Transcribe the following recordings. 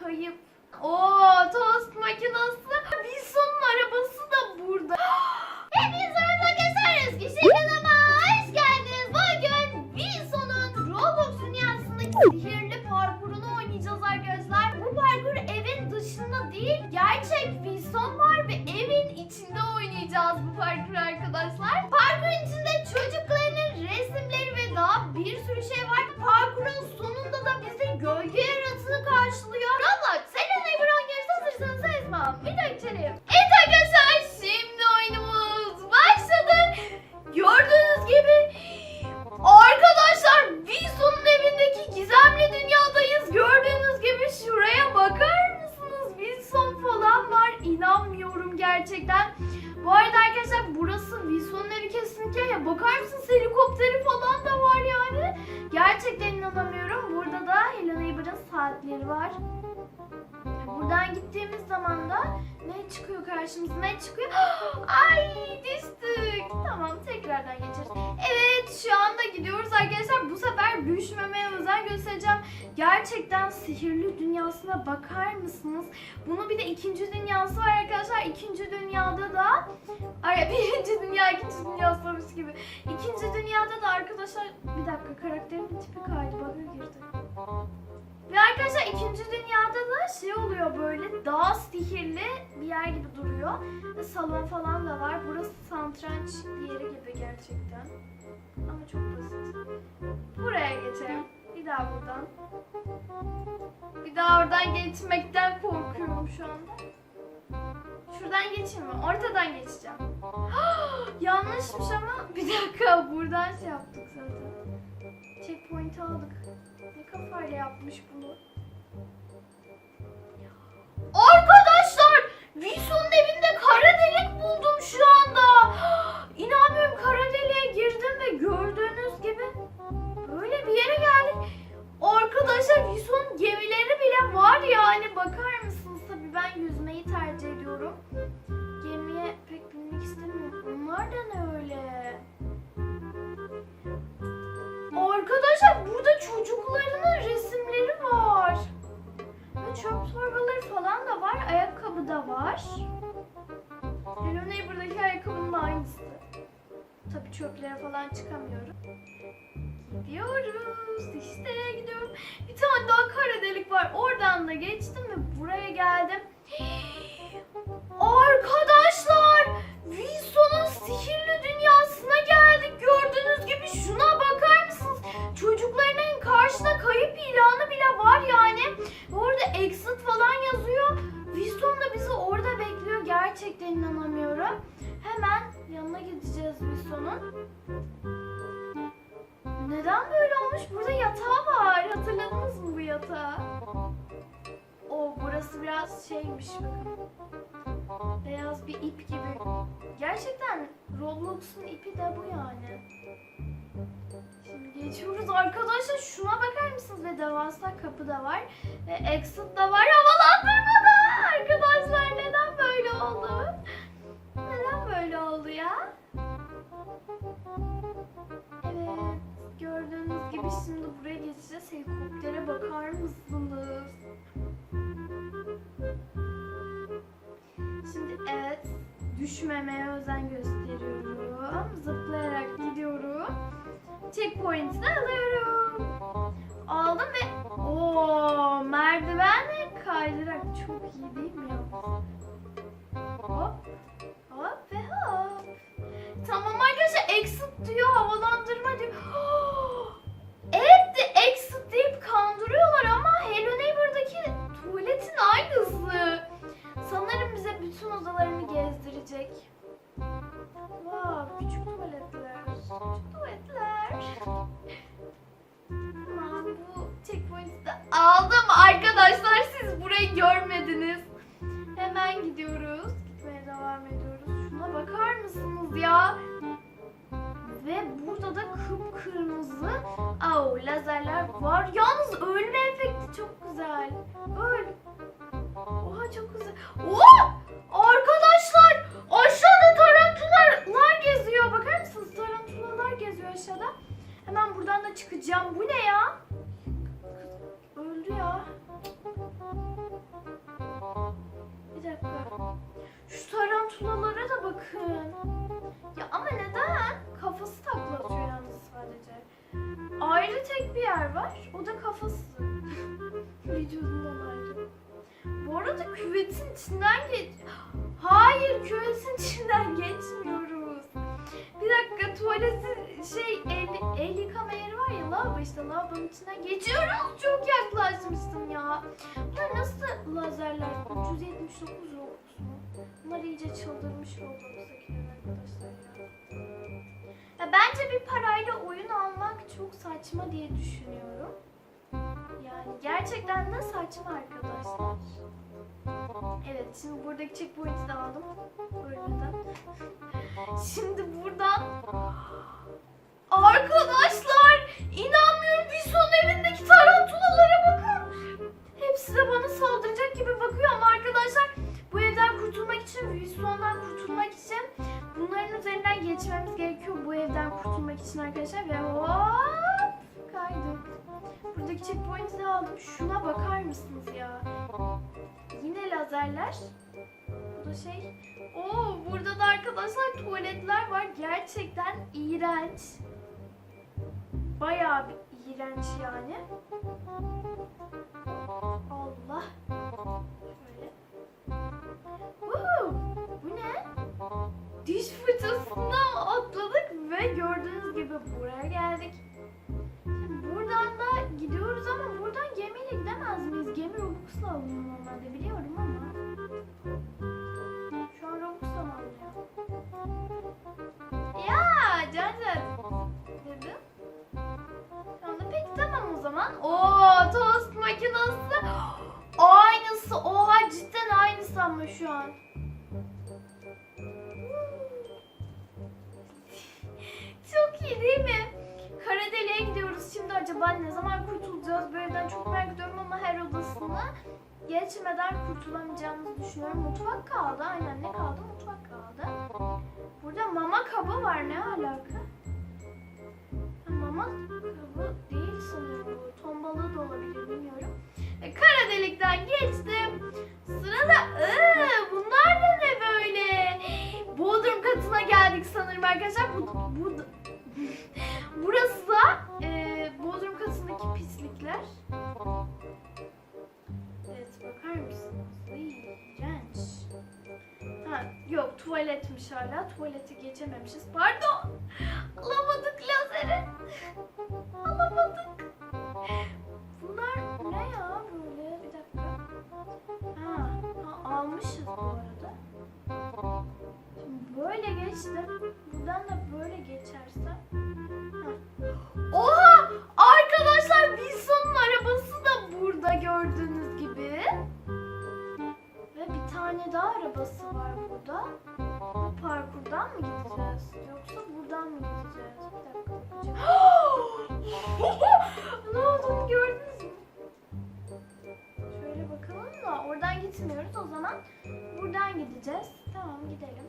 kayıp. Oo Hazırsanız Esma. Bir de içelim. Evet arkadaşlar, şimdi oyunumuz başladı. Gördüğünüz gibi Arkadaşlar Wilson'un evindeki gizemli dünyadayız. Gördüğünüz gibi şuraya bakar mısınız? Wilson falan var. İnanmıyorum gerçekten. Bu arada arkadaşlar burası Wilson'un evi kesinlikle. Ya bakar mısınız helikopteri falan da var yani. Gerçekten inanamıyorum. Burada da Hello Neighbor'ın saatleri var. Buradan gittiğimiz zaman da ne çıkıyor karşımıza ne çıkıyor? Ay düştük. Tamam tekrardan geçeriz. Evet şu anda gidiyoruz arkadaşlar. Bu sefer düşmemeye özen göstereceğim. Gerçekten sihirli dünyasına bakar mısınız? Bunun bir de ikinci dünyası var arkadaşlar. İkinci dünyada da Ay birinci dünya ikinci dünya gibi. İkinci dünyada da arkadaşlar bir dakika karakterimin tipi kaydı bug'a girdi. Ve arkadaşlar ikinci dünyada da şey oluyor böyle daha sihirli bir yer gibi duruyor. Ve salon falan da var. Burası satranç bir yeri gibi gerçekten. Ama çok basit. Buraya geçelim. Bir daha buradan. Bir daha oradan geçmekten korkuyorum şu anda. Şuradan geçeyim mi? Ortadan geçeceğim. Yanlışmış ama bir dakika buradan şey yaptık zaten. Checkpoint aldık. Kafayla yapmış bunu? Arkadaşlar! Wilson'un evinde kara delik buldum şu anda. İnanmıyorum kara deliğe girdim ve gördüğünüz gibi böyle bir yere geldik. Arkadaşlar Wilson'un falan çıkamıyorum. Roblox'un ipi de bu yani. Şimdi geçiyoruz arkadaşlar şuna bakar mısınız ve devasa kapı da var ve exit da var havalandırma da arkadaşlar neden böyle oldu? Neden böyle oldu ya? Evet gördüğünüz gibi şimdi buraya geçeceğiz helikoptere bakar mısınız? Şimdi evet düşmemeye özen gösteriyorum. Zıplayarak gidiyorum. Checkpoint'i de alıyorum. Ve burada da kıpkırmızı au lazerler var. Yalnız ölme efekti çok güzel. Öl. Oha çok güzel. Oha! Arkadaşlar aşağıda tarantulalar geziyor. Bakar mısınız? Tarantulalar geziyor aşağıda. Hemen buradan da çıkacağım. Bu ne ya? Öldü ya. Şu tarantulalara da bakın. Bir yer var. O da kafası. Vücudundan ayrı. Bu arada küvetin içinden geç... Hayır küvetin içinden geçmiyoruz. Bir dakika tuvaleti şey el, el yıkama yeri var ya lavabo işte lavabonun içinden geçiyoruz. Çok yaklaşmıştım ya. Bunlar nasıl lazerler? 379 Robux mu? Bunlar iyice çıldırmış Roblox'takiler arkadaşlar ya. Çok saçma diye düşünüyorum. Yani gerçekten de saçma arkadaşlar. Evet şimdi buradaki checkpoint'i de aldım. Ölmeden. Şimdi buradan Arkadaşlar inanmıyorum Bison evindeki tarantulalara bakın. Hepsi de bana saldıracak gibi bakıyor ama arkadaşlar kurtulmak için Bison'dan kurtulmak için bunların üzerinden geçmemiz gerekiyor bu evden kurtulmak için arkadaşlar ve hop kaydık. Buradaki checkpoint'i aldım. Şuna bakar mısınız ya? Yine lazerler. Bu da şey. Oo burada da arkadaşlar tuvaletler var. Gerçekten iğrenç. Bayağı bir iğrenç yani. Diş fırçasına atladık ve gördüğünüz gibi buraya geldik. Şimdi buradan da gidiyoruz ama buradan gemiyle gidemez miyiz? Gemi Robux'la alınıyor normalde biliyorum ama. Şu an Robux'la mı alınıyor? Ya Can Can dedim. Şu peki tamam o zaman. Oo tost makinesi. Aynısı. Oha cidden aynısı ama şu an. Acaba ne zaman kurtulacağız? Bu evden çok merak ediyorum ama her odasını geçmeden kurtulamayacağımızı düşünüyorum. Mutfak kaldı. Aynen ne kaldı? Mutfak kaldı. Burada mama kabı var. Ne alaka? Mama kabı değil sanırım. Ton balığı da olabilir bilmiyorum. E, kara delikten geçtim. Sırada ıı, bunlar da ne böyle? Bodrum katına geldik sanırım arkadaşlar. Bu, pislikler. Evet bakar mısınız? İğrenç. Ha, yok tuvaletmiş hala. Tuvaleti geçememişiz. Pardon. Alamadık gitmiyoruz o zaman. Buradan gideceğiz. Tamam gidelim.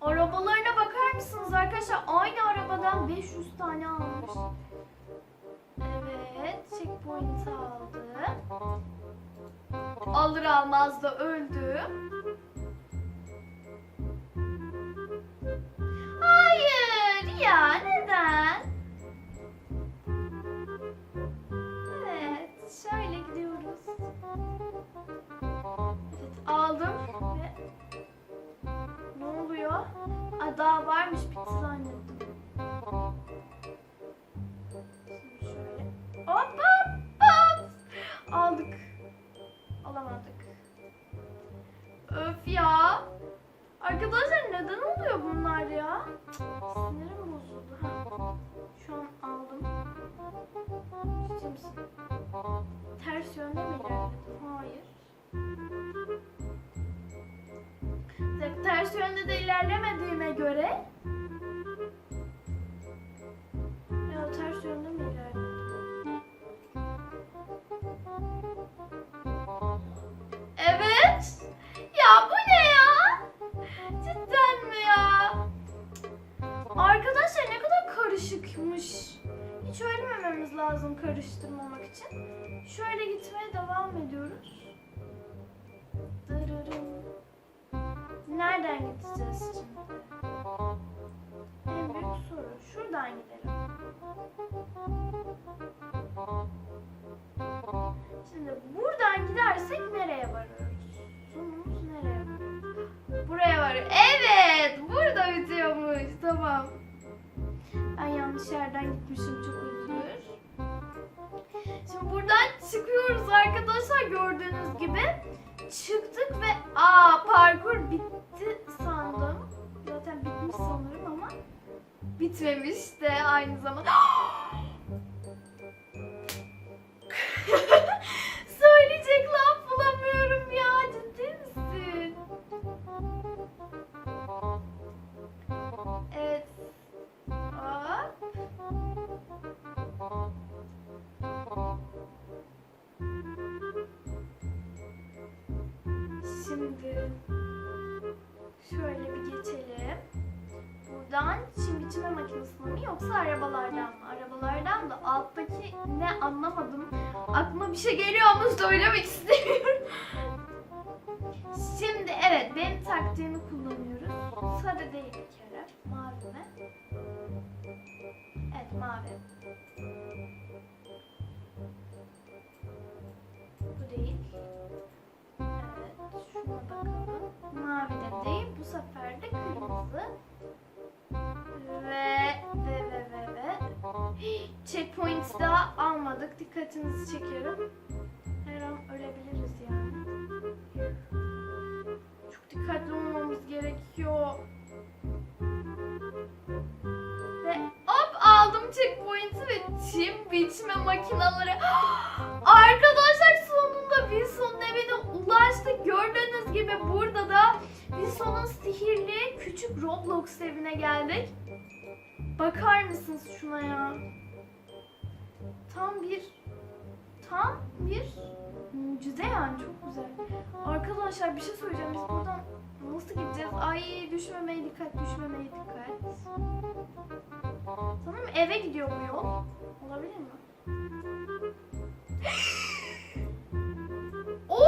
Arabalarına bakar mısınız arkadaşlar? Aynı arabadan 500 tane almış. Evet, checkpoint aldı. Alır almaz da öldü. Ters yönde de ilerlemediğime göre ya ters yönde mi ilerledim? Evet. Ya bu ne ya? Cidden mi ya? Arkadaşlar ne kadar karışıkmış. Hiç ölmememiz lazım karıştırmamak için. Şöyle gitmeye devam ediyoruz. Nereden gideceğiz şimdi? En büyük soru. Şuradan gidelim. Şimdi buradan gidersek nereye varıyoruz? Sonumuz nereye varıyor? Buraya varıyor. Evet! Burada bitiyormuş. Tamam. Ben yanlış yerden gitmişim. Çok özür. Şimdi buradan çıkıyoruz arkadaşlar gördüğünüz gibi. Çıktık ve aa parkur bitmemiş de aynı zamanda. bir şey geliyor ama söylemek istemiyorum. Şimdi evet benim taktiğimi kullanıyoruz. Sarı değil bir kere. Mavi mi? Evet mavi. Bu değil. Evet şuna bakalım. Mavi de değil. Bu sefer de kırmızı. Ve. Checkpoint daha almadık. Dikkatinizi çekiyorum. Her an ölebiliriz yani. Çok dikkatli olmamız gerekiyor. Ve hop aldım checkpoint'i ve çim biçme makineleri. Arkadaşlar sonunda Wilson'un evine ulaştık. Gördüğünüz gibi burada da Wilson'un sihirli küçük Roblox evine geldik. Bakar mısınız şuna ya? Tam bir tam bir mucize yani çok güzel. Arkadaşlar bir şey söyleyeceğim. Biz buradan nasıl gideceğiz? Ay düşmemeye dikkat, düşmemeye dikkat. Sanırım eve gidiyor bu yol. Olabilir mi? Oo,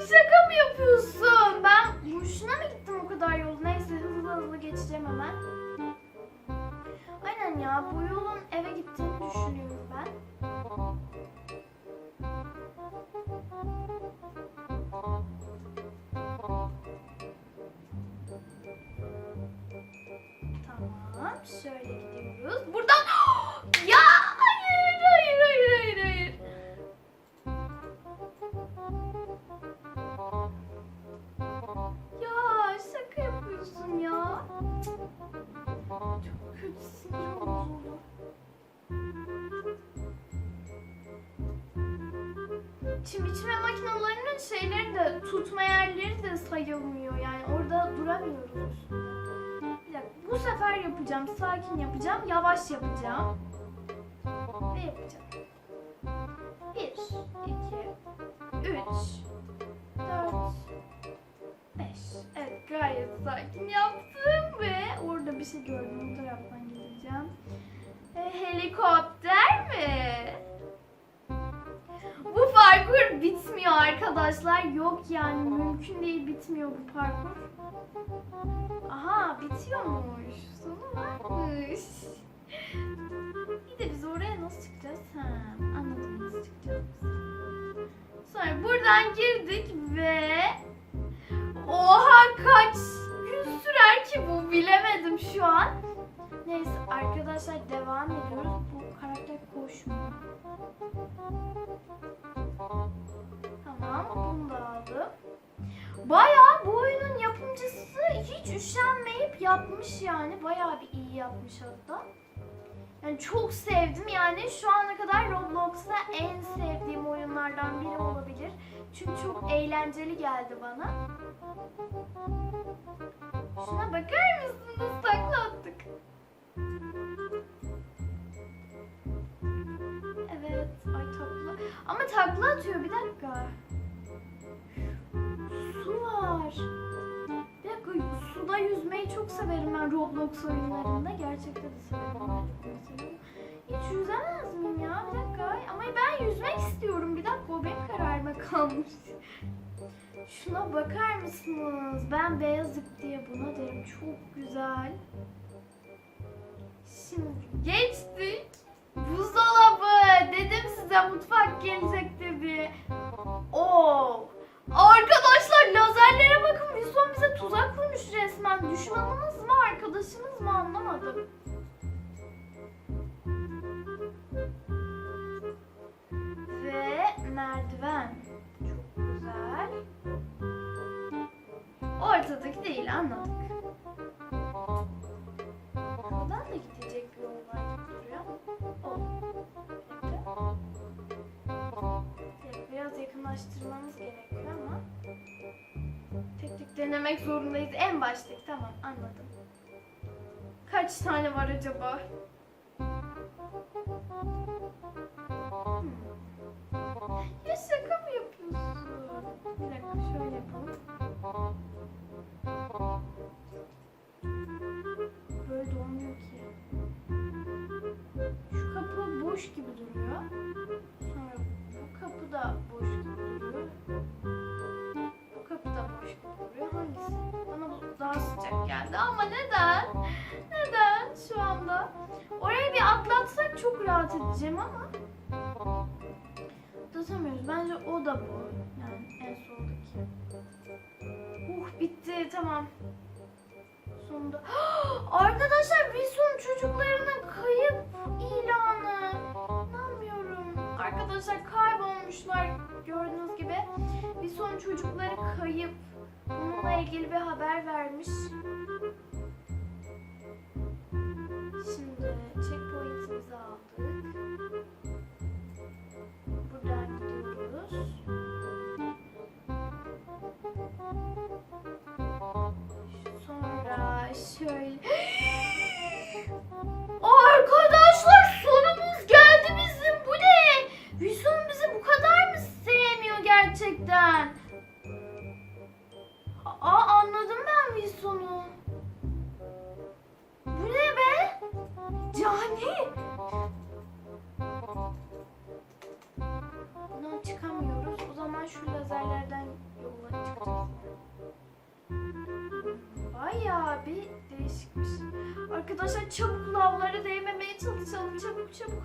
şaka mı yapıyorsun? Ben boşuna mı gittim o kadar yol? Neyse hızlı hızlı geçeceğim hemen. Aynen ya bu yolun Çim biçme makinelerinin şeyleri de tutma yerleri de sayılmıyor yani orada duramıyoruz. Bir bu sefer yapacağım sakin yapacağım yavaş yapacağım. Ve yapacağım. Bir, iki, üç, dört, beş. Evet gayet sakin yaptım ve orada bir şey gördüm o taraftan gideceğim. E, helikopter mi? Bu parkur bitmiyor arkadaşlar. Yok yani mümkün değil bitmiyor bu parkur. Aha bitiyormuş. Sonu varmış. Bir de biz oraya nasıl çıkacağız? Ha, anladım nasıl çıkacağız. Sonra buradan girdik ve Oha kaç gün sürer ki bu bilemedim şu an. Neyse arkadaşlar devam ediyoruz. Bu karakter koşmuyor. Tamam bunu da aldım. Bayağı bu oyunun yapımcısı hiç üşenmeyip yapmış yani. Bayağı bir iyi yapmış hatta. Yani çok sevdim yani şu ana kadar Roblox'ta en sevdiğim oyunlardan biri olabilir. Çünkü çok eğlenceli geldi bana. Şuna bakar mısınız? Takla attık. Ama takla atıyor bir dakika. Su var. Bir dakika suda yüzmeyi çok severim ben Roblox oyunlarında. Gerçekte de severim. Hiç yüzemez miyim ya? Bir dakika. Ama ben yüzmek istiyorum. Bir dakika o benim kararıma kalmış. Şuna bakar mısınız? Ben beyaz ip diye buna derim. Çok güzel. Şimdi geçtik. Buzdolabı. Dedim size mutfak kurmuş resmen. Düşmanımız mı arkadaşımız mı anlamadım. Ve merdiven. Çok güzel. Ortadaki değil biraz yakınlaştırmamız gerekiyor ama denemek zorundayız. En baştaki tamam anladım. Kaç tane var acaba? Hmm. Ya şaka mı yapıyorsun? Bir dakika şöyle yapalım. Böyle de olmuyor ki. Şu kapı boş gibi duruyor. Sonra bu kapı da boş duruyor. Hangisi? Bana bu daha sıcak geldi ama neden? Neden şu anda? Orayı bir atlatsak çok rahat edeceğim ama atlatamıyoruz. Bence o da bu. Yani en soldaki. Uh bitti tamam. Sonunda. Arkadaşlar Wilson çocuklarının kayıp ilanı. İnanmıyorum. Arkadaşlar kaybolmuşlar gördüğünüz gibi. Wilson çocukları kayıp. Bununla ilgili bir haber vermiş. Şimdi çıkamıyoruz. O zaman şu lazerlerden yola çıkacağız. Bayağı bir değişikmiş. Arkadaşlar çabuk lavlara değmemeye çalışalım. Çabuk çabuk.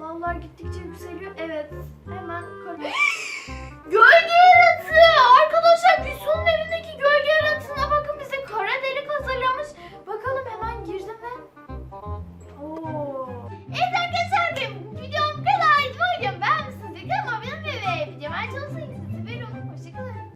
Lavlar gittikçe yükseliyor. Evet. Hemen yukarı. gölge